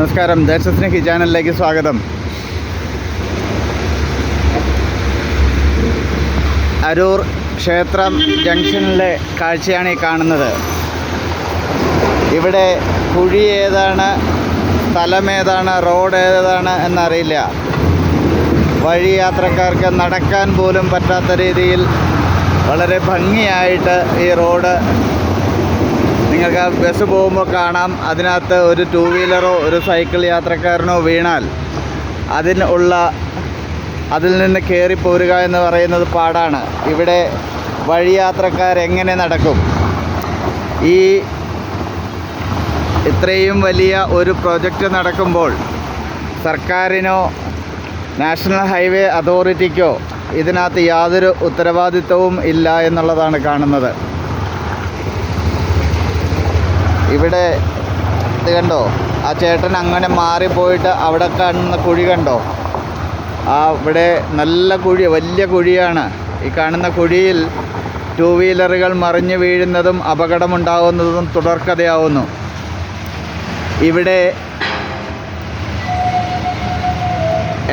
നമസ്കാരം. ദേശസ്നേഹി ചാനലിലേക്ക് സ്വാഗതം. അരൂർ ക്ഷേത്രം ജംഗ്ഷനിലെ കാഴ്ചയാണ് ഈ കാണുന്നത്. ഇവിടെ കുഴി ഏതാണ് സ്ഥലം ഏതാണ് റോഡ് ഏതാണ് എന്നറിയില്ല. വഴി യാത്രക്കാർക്ക് നടക്കാൻ പോലും പറ്റാത്ത രീതിയിൽ വളരെ ഭംഗിയായിട്ട് ഈ റോഡ് നിങ്ങൾക്ക് ആ ബസ് പോകുമ്പോൾ കാണാം. അതിനകത്ത് ഒരു ടു വീലറോ ഒരു സൈക്കിൾ യാത്രക്കാരനോ വീണാൽ അതിനുള്ള അതിൽ നിന്ന് കയറി പോരുക എന്ന് പറയുന്നത് പാടാണ്. ഇവിടെ വഴിയാത്രക്കാരെങ്ങനെ നടക്കും? ഈ ഇത്രയും വലിയ ഒരു പ്രൊജക്റ്റ് നടക്കുമ്പോൾ സർക്കാരിനോ നാഷണൽ ഹൈവേ അതോറിറ്റിക്കോ ഇതിനകത്ത് യാതൊരു ഉത്തരവാദിത്വവും ഇല്ല എന്നുള്ളതാണ് കാണുന്നത്. ഇവിടെ ഇത് കണ്ടോ? ആ ചേട്ടൻ അങ്ങനെ മാറിപ്പോയിട്ട് അവിടെ കാണുന്ന കുഴി കണ്ടോ? ആ ഇവിടെ നല്ല കുഴി വലിയ കുഴിയാണ്. ഈ കാണുന്ന കുഴിയിൽ ടു വീലറുകൾ മറിഞ്ഞു വീഴുന്നതും അപകടമുണ്ടാകുന്നതും തുടർക്കഥയാവുന്നു. ഇവിടെ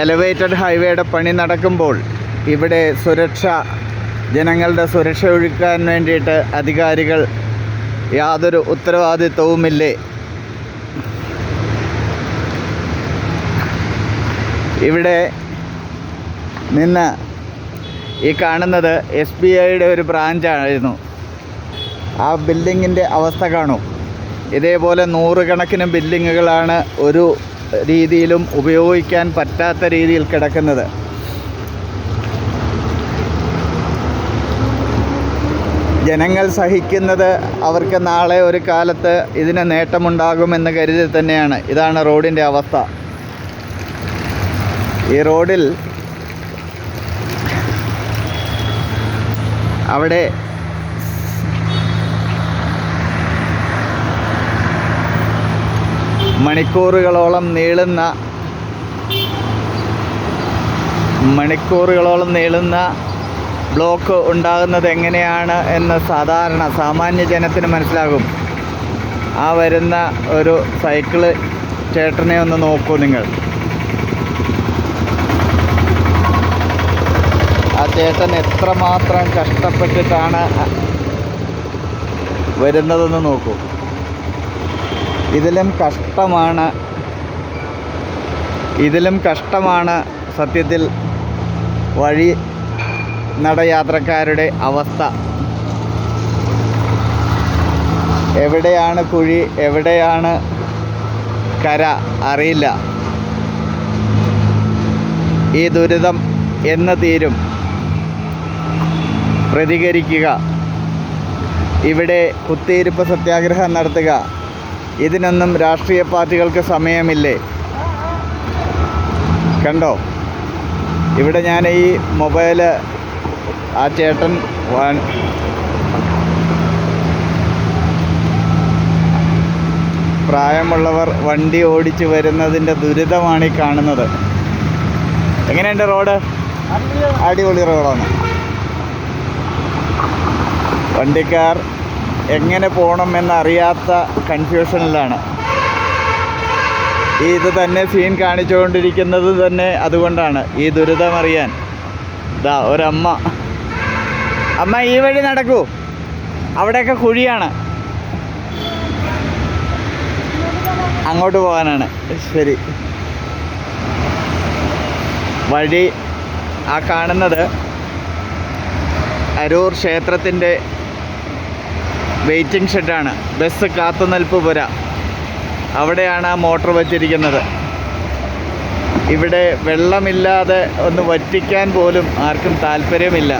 എലവേറ്റഡ് ഹൈവേയുടെ പണി നടക്കുമ്പോൾ ഇവിടെ സുരക്ഷ ജനങ്ങളുടെ സുരക്ഷ ഒഴുക്കാൻ വേണ്ടിയിട്ട് അധികാരികൾ യാതൊരു ഉത്തരവാദിത്വവുമില്ലേ? ഇവിടെ നിന്ന് ഈ കാണുന്നത് എസ് ബി ഐയുടെ ഒരു ബ്രാഞ്ചായിരുന്നു. ആ ബിൽഡിങ്ങിന്റെ അവസ്ഥ കാണും. ഇതേപോലെ നൂറുകണക്കിന് ബിൽഡിങ്ങുകളാണ് ഒരു രീതിയിലും ഉപയോഗിക്കാൻ പറ്റാത്ത രീതിയിൽ കിടക്കുന്നത്. ജനങ്ങൾ സഹിക്കുന്നത് അവർക്ക് നാളെ ഒരു കാലത്ത് ഇതിന് നേട്ടമുണ്ടാകുമെന്ന് കരുതി തന്നെയാണ്. ഇതാണ് റോഡിന്റെ അവസ്ഥ. ഈ റോഡിൽ അവിടെ മണിക്കൂറുകളോളം നീളുന്ന മണിക്കൂറുകളോളം നീളുന്ന ബ്ലോക്ക് ഉണ്ടാകുന്നത് എങ്ങനെയാണ് എന്ന് സാധാരണ സാമാന്യ ജനത്തിന് മനസ്സിലാകും. ആ വരുന്ന ഒരു സൈക്കിൾ ചേട്ടനെ ഒന്ന് നോക്കൂ നിങ്ങൾ. ആ ചേട്ടൻ എത്രമാത്രം കഷ്ടപ്പെട്ടിട്ടാണ് വരുന്നതെന്ന് നോക്കൂ. ഇതിലും കഷ്ടമാണ്. ഇതിലും കഷ്ടമാണ് സത്യത്തിൽ വഴി നടയാത്രക്കാരുടെ അവസ്ഥ. എവിടെയാണ് കുഴി എവിടെയാണ് കര അറിയില്ല. ഈ ദുരിതം എന്ന് തീരും. പ്രതികരിക്കുക. ഇവിടെ കുത്തിയിരിപ്പ് സത്യാഗ്രഹം നടത്തുക. ഇതിനൊന്നും രാഷ്ട്രീയ പാർട്ടികൾക്ക് സമയമില്ലേ? കണ്ടോ? ഇവിടെ ഞാൻ ഈ മൊബൈൽ ആ ചേട്ടൻ പ്രായമുള്ളവർ വണ്ടി ഓടിച്ചു വരുന്നതിന്റെ ദുരിതമാണ് ഈ കാണുന്നത്. എങ്ങനെയുണ്ട് റോഡ്? അടിപൊളി റോഡാണ്. വണ്ടിക്കാർ എങ്ങനെ പോകണം എന്നറിയാത്ത കൺഫ്യൂഷനിലാണ് ഈ ഇത് തന്നെ സീൻ കാണിച്ചുകൊണ്ടിരിക്കുന്നത് തന്നെ അതുകൊണ്ടാണ് ഈ ദുരിതമറിയാൻ. ഇതാ ഒരമ്മ. അമ്മ ഈ വഴി നടക്കൂ. അവിടെയൊക്കെ കുഴിയാണ്. അങ്ങോട്ട് പോകാനാണ്. ശരി. വഴി ആ കാണുന്നത് അരൂർ ക്ഷേത്രത്തിന്റെ വെയിറ്റിംഗ് ഷെഡാണ്. ബസ് കാത്തുനിൽപ്പ് പുര. അവിടെയാണ് ആ മോട്ടോർ വച്ചിരിക്കുന്നത്. ഇവിടെ വെള്ളമില്ലാതെ ഒന്ന് വറ്റിക്കാൻ പോലും ആർക്കും താല്പര്യമില്ല.